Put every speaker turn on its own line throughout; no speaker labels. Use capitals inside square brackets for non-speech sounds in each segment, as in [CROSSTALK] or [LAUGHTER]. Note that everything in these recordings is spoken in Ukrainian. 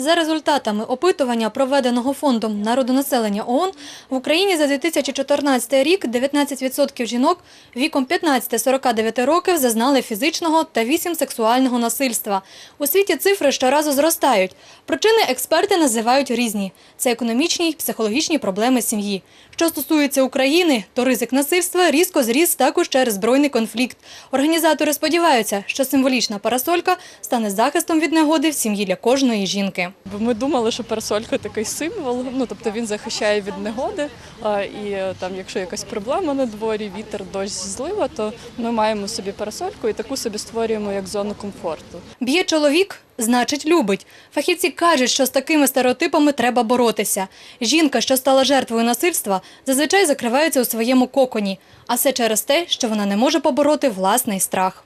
За результатами опитування, проведеного фондом народонаселення ООН, в Україні за 2014 рік 19% жінок віком 15-49 років зазнали фізичного та 8 сексуального насильства. У світі цифри щоразу зростають. Причини експерти називають різні: це економічні й психологічні проблеми сім'ї. Що стосується України, то ризик насильства різко зріс також через збройний конфлікт. Організатори сподіваються, що символічна парасолька стане захистом від негоди в сім'ї для кожної жінки.
Бо Ми думали, що парасолька такий символ, ну тобто він захищає від негоди. а, І е, там, якщо якась проблема на дворі, вітер, дощ, злива, то ми маємо собі парасольку і таку собі створюємо як зону комфорту.
Б'є чоловік, значить любить. Фахівці кажуть, що з такими стереотипами треба боротися. Жінка, що стала жертвою насильства, зазвичай закривається у своєму коконі, а все через те, що вона не може побороти власний страх.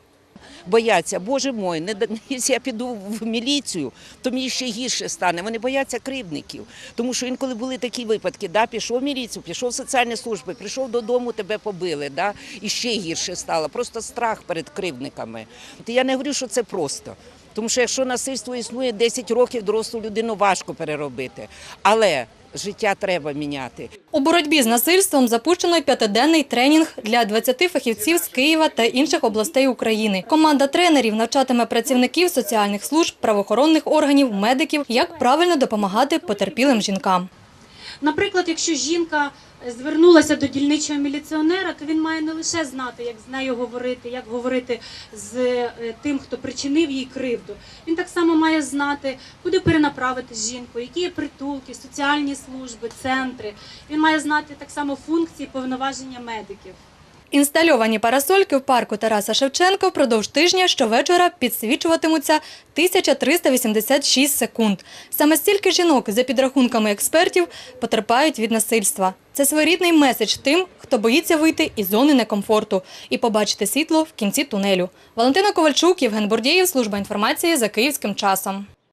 Бояться, боже мой, не [LAUGHS] я піду в міліцію, то мені ще гірше стане. Вони бояться кривдників. Тому що інколи були такі випадки, да, пішов в міліцію, пішов в соціальні служби, прийшов додому, тебе побили, да, і ще гірше стало. Просто страх перед кривдниками. Я не говорю, що це просто. Тому що якщо насильство існує 10 років, дорослу людину важко переробити. Але життя треба міняти.
У боротьбі з насильством запущено п'ятиденний тренінг для 20 фахівців з Києва та інших областей України. Команда тренерів навчатиме працівників соціальних служб, правоохоронних органів, медиків, як правильно допомагати потерпілим жінкам.
Наприклад, якщо жінка звернулася до дільничого міліціонера, то він має не лише знати, як з нею говорити, як говорити з е, тим, хто причинив їй кривду. Він так само має знати, куди перенаправити жінку, які є притулки, соціальні служби, центри. Він має знати так само функції повноваження медиків.
Інстальовані парасольки в парку Тараса Шевченка впродовж тижня щовечора підсвічуватимуться 1386 секунд. Саме стільки жінок, за підрахунками експертів, потерпають від насильства. Це своєрідний меседж тим, хто боїться вийти із зони некомфорту і побачити світло в кінці тунелю. Валентина Ковальчук, Євген Бурдєєв, служба інформації за київським часом.